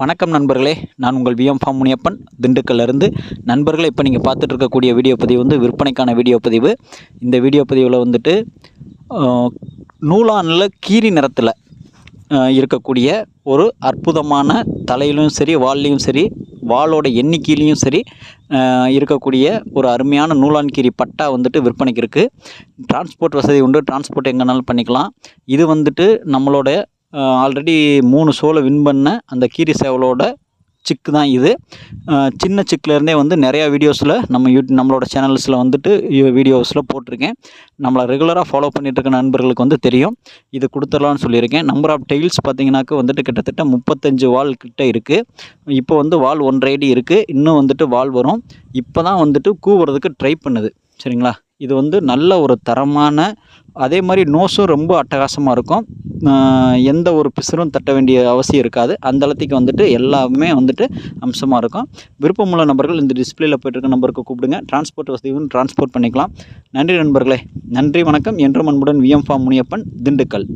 வணக்கம் நண்பர்களே. நான் உங்கள் விஎம் ஃபார்ம் முனியப்பன். திண்டுக்கல்லிருந்து நண்பர்களே இப்போ நீங்கள் பார்த்துட்டு இருக்கக்கூடிய வீடியோ பதிவு வந்து விற்பனைக்கான வீடியோ பதிவு. இந்த வீடியோ பதிவில் வந்துட்டு நூலானில் கீரி நிறத்தில் இருக்கக்கூடிய ஒரு அற்புதமான தலையிலும் சரி வால்லையும் சரி வாளோட எண்ணிக்கையிலையும் சரி இருக்கக்கூடிய ஒரு அருமையான நூலான்கீரி பட்டா வந்துட்டு விற்பனைக்கு இருக்குது டிரான்ஸ்போர்ட் வசதி உண்டு. டிரான்ஸ்போர்ட் எங்கேனாலும் பண்ணிக்கலாம். இது வந்துட்டு நம்மளோட ஆல்ரெடி மூணு ஷோவில் வின் பண்ண அந்த கீரி சேவலோட சிக்கு தான் இது. சின்ன சிக்கிலேருந்தே வந்து நிறையா வீடியோஸில் நம்ம யூ நம்மளோட சேனல்ஸில் வந்துட்டு வீடியோஸில் போட்டிருக்கேன். நம்மளை ரெகுலராக ஃபாலோ பண்ணிகிட்ருக்க இருக்க நண்பர்களுக்கு வந்து தெரியும். இது கொடுத்துடலான்னு சொல்லியிருக்கேன். நம்பர் ஆஃப் டெயில்ஸ் பார்த்தீங்கன்னாக்க வந்துட்டு கிட்டத்தட்ட முப்பத்தஞ்சு வால் கிட்ட இருக்குது இப்போ வந்து வால் ஒன்றரை அடி இருக்குது இன்னும் வந்துட்டு வால் வரும். இப்போ தான் வந்துட்டு கூவுறதுக்கு ட்ரை பண்ணுது. சரிங்களா? இது வந்து நல்ல ஒரு தரமான அதே மாதிரி நோஸும் ரொம்ப அட்டகாசமாக இருக்கும். எந்த ஒரு பிசுறும் தட்ட வேண்டிய அவசியம் இருக்காது. அந்த அளத்துக்கு வந்துட்டு எல்லாமே வந்துட்டு அம்சமாக இருக்கும். விருப்பமுள்ள நபர்கள் இந்த டிஸ்பிளேல போயிட்டு இருக்க நம்பருக்கு கூப்பிடுங்க. டிரான்ஸ்போர்ட் வசதியும் டிரான்ஸ்போர்ட் பண்ணிக்கலாம். நன்றி நண்பர்களே. நன்றி வணக்கம். என்றும் அன்புடன் விஎம் ஃபார்ம் முனியப்பன் திண்டுக்கல்.